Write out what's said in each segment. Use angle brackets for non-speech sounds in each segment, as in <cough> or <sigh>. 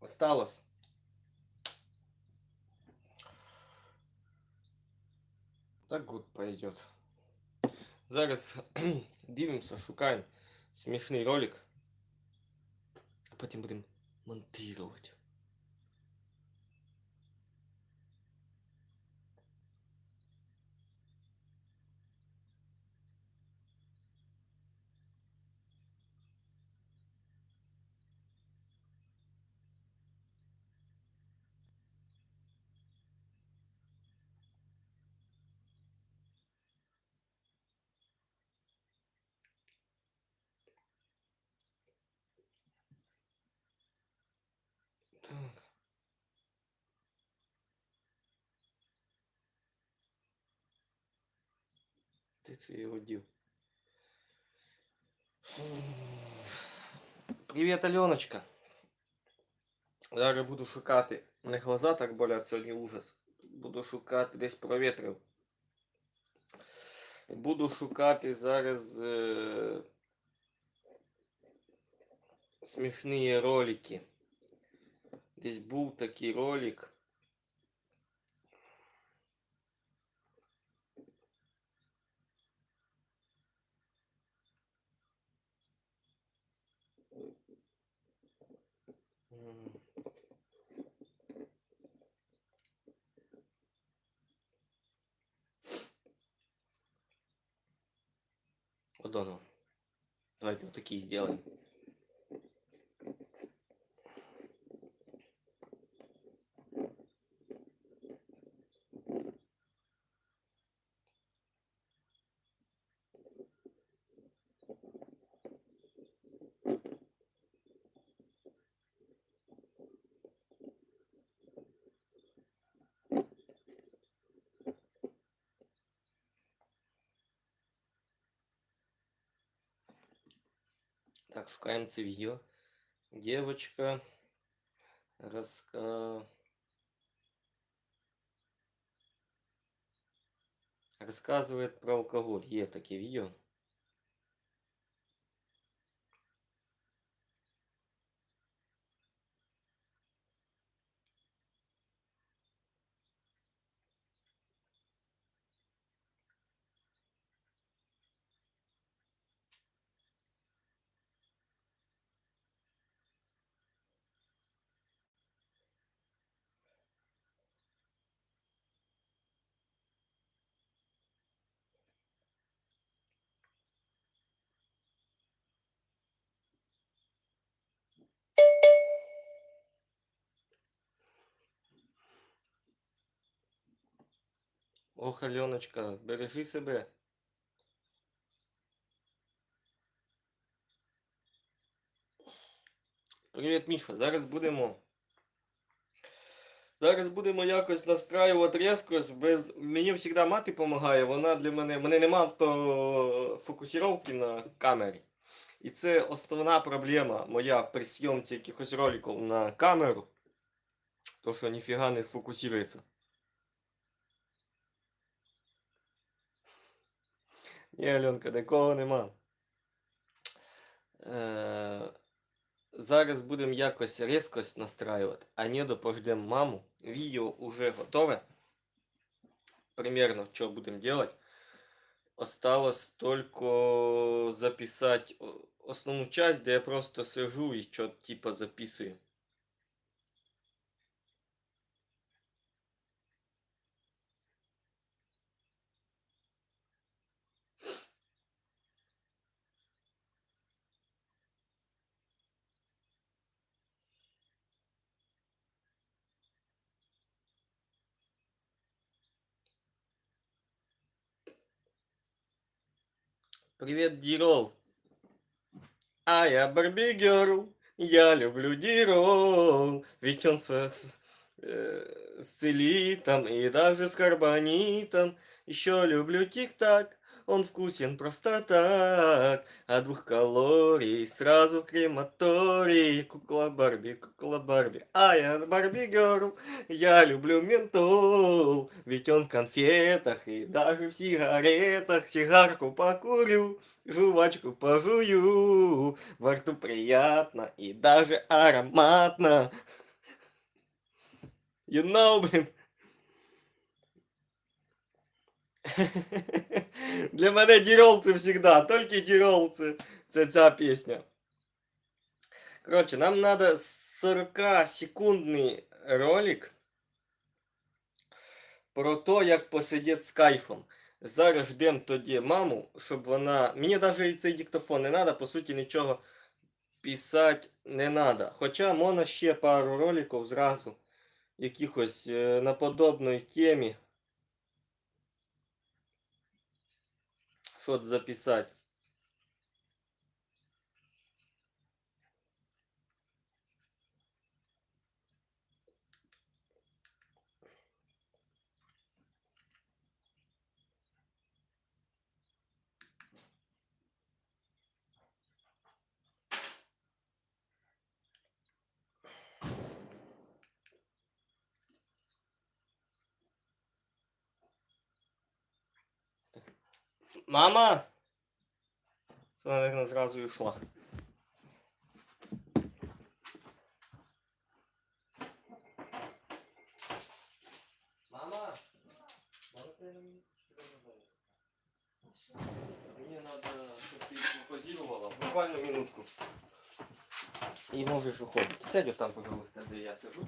осталось. Так гуд пойдет. Зараз <clears throat> дивимося, шукаємо смішний ролик. А потім будемо монтувати. Ти це його дів. Привіт, Альоночка. Зараз буду шукати. Мене глаза так болять сьогодні ужас. Буду шукати десь провітрив. Буду шукати зараз е... смішні ролики. Десь був такий ролик. Вот оно. Давайте вот такие сделаем. Так, шукаем це відео. Девочка раска... рассказывает про алкоголь. Є таке відео. Ох, Альоночка, бережи себе. Привіт, Міша. Зараз будемо. Зараз будемо якось настраювати різкость без. Мені завжди мати допомагає, вона для мене. Мене нема автофокусировки на камері. І це основна проблема моя при зйомці якихось роликів на камеру. То, що ніфіга не фокусується. Ні, Альонка, такого нема. Е, зараз будемо якось різкость настраювати, а не пождемо маму. Відео уже готове. Примерно, що будемо делать. Осталось только записать основну часть, де я просто сижу і що типа записую. Привет, Дирол. А я Барби Герл. Я люблю Дирол. Ведь он с, с, э, с целитом и даже с карбонитом. Еще люблю тик-так. Он вкусен просто так. От двух калорий сразу в крематорий. Кукла Барби, кукла Барби. А я Барби Герл. Я люблю ментол. Ведь он в конфетах и даже в сигаретах. Сигарку покурю. Жвачку пожую, во рту приятно и даже ароматно. You know, блін. <laughs> Для мене Дірол це завжди, тільки Дірол це, ця пісня. Коротше, нам треба 40 секундний ролик про те, як посидіти з кайфом. Зараз ждемо тоді маму, щоб вона. Мені навіть і цей диктофон не треба, по суті, нічого писати не треба. Хоча можна ще пару роликів зразу якихось е, на подобній темі. что записать. Мама! Це, мабуть, зразу йшла. Мама! Мені треба, щоб ти позірувала. Буквально минутку. И можешь уходить. Сядь там, пожалуйста, где я сижу.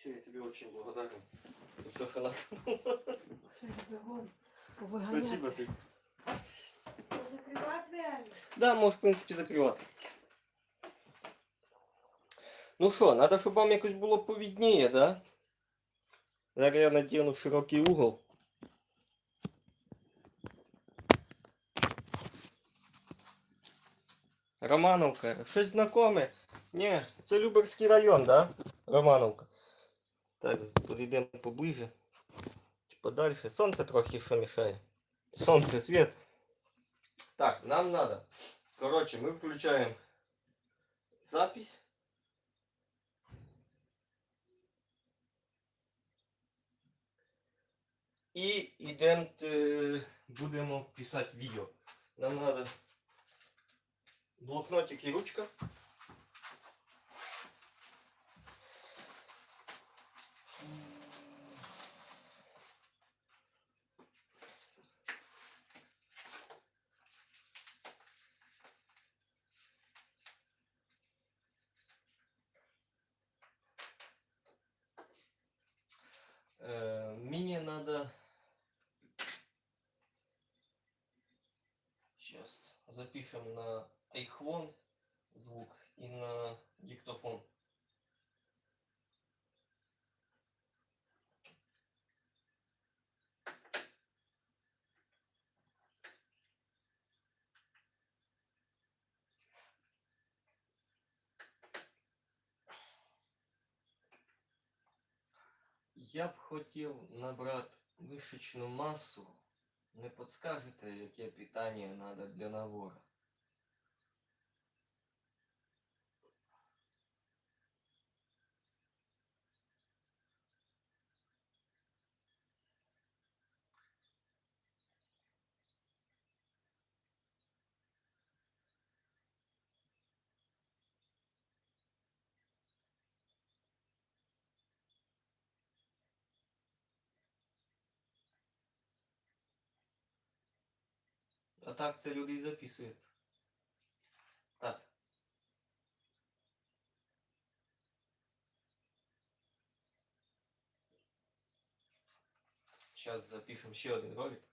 Все, я тебе очень благодарен за все, что. Виганяти. Спасибо ты. Закривати двері. Да, можешь, в принципе, закривати. Ну що, надо, щоб вам якось було повідніє, да? Зараз я надіну широкий угол. Романовка. Щось знакоме? Ні, це Люберський район, да? Романовка. Так, підійдемо поближе. Чи подальше. Сонце трохи що мішає. Сонце, світ. Так, нам надо. Короче, мы включаем запись. І йдемо, е, будемо писати відео. Нам надо блокнотик і ручка. Надо... Сейчас запишем на iPhone звук и на диктофон. Я б хотів набрати мишечну масу. Не подскажете, яке питання надо для набору? А так це люди і записується. Так. Сейчас запишем ще один ролик.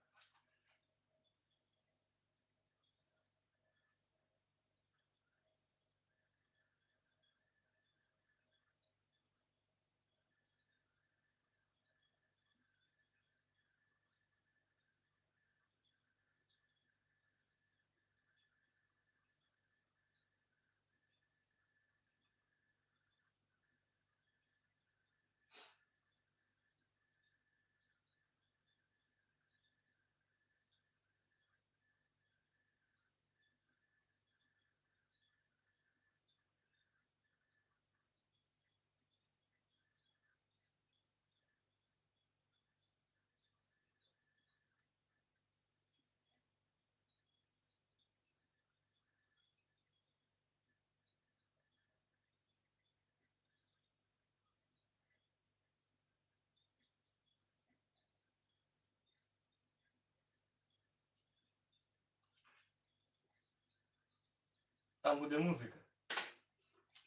там буде музика.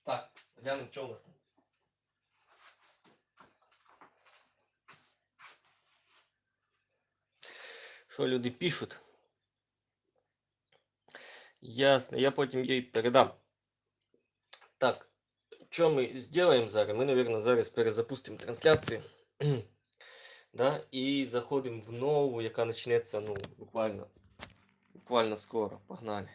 Так, глянемо, що у нас там. Що люди пишуть? Ясно, я потім їй передам. Так, що ми зробимо зараз? Ми, мабуть, зараз перезапустимо трансляцію. <clears throat> да? І заходимо в нову, яка почнеться ну, буквально, буквально скоро. Погнали.